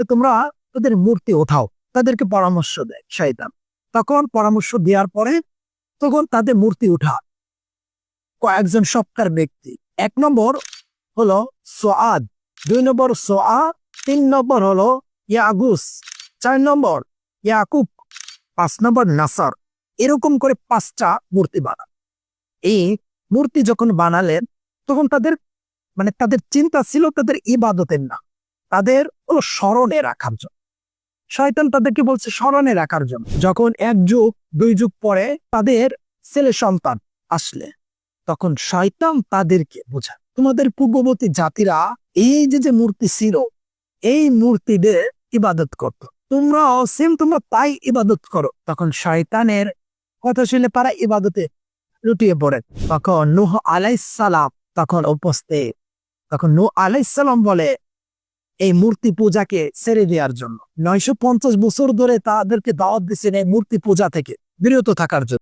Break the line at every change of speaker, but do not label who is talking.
তো তোমরা ওদের মূর্তি ওঠাও, তাদেরকে পরামর্শ দেয় শয়তান। তখন পরামর্শ দেওয়ার পরে তখন তাদের মূর্তি উঠা কয়েকজন সৎকার ব্যক্তি। এক নম্বর হলো সোয়াদ দুই নম্বর সোয়া তিন নম্বর হলো ইয়াগুস, চার নম্বর ইয়াকুব, পাঁচ নম্বর নাসার। এরকম করে পাঁচটা মূর্তি বানান। এই মূর্তি যখন বানালেন, তখন তাদের মানে তাদের চিন্তা ছিল তাদের ইবাদতের না। তাদের হলো স্মরণে রাখার জন্য। শয়তান তাদেরকে বলছে স্মরণে রাখার জন্য। যখন এক যুগ, দুই যুগ পরে তাদের ছেলে সন্তান আসলে, তখন শয়তান তাদেরকে বোঝা তোমাদের পূর্ববর্তী জাতিরা এই যে যে মূর্তি ছিল, এই মূর্তিদের ইবাদত করত। তোমরাও সেম তোমরা তাই ইবাদত করো। তখন শয়তানের কথা শুনে পারা ইবাদতে লুটিয়ে পড়ে। তখন নুহ আলাইসালাম তখন উপস্থিত। তখন নূহ আলাইসালাম বলে এই মূর্তি পূজাকে ছেড়ে দেওয়ার জন্য। নয়শো পঞ্চাশ বছর ধরে তাদেরকে দাওয়াত দিচ্ছেন এই মূর্তি পূজা থেকে বিরত থাকার জন্য।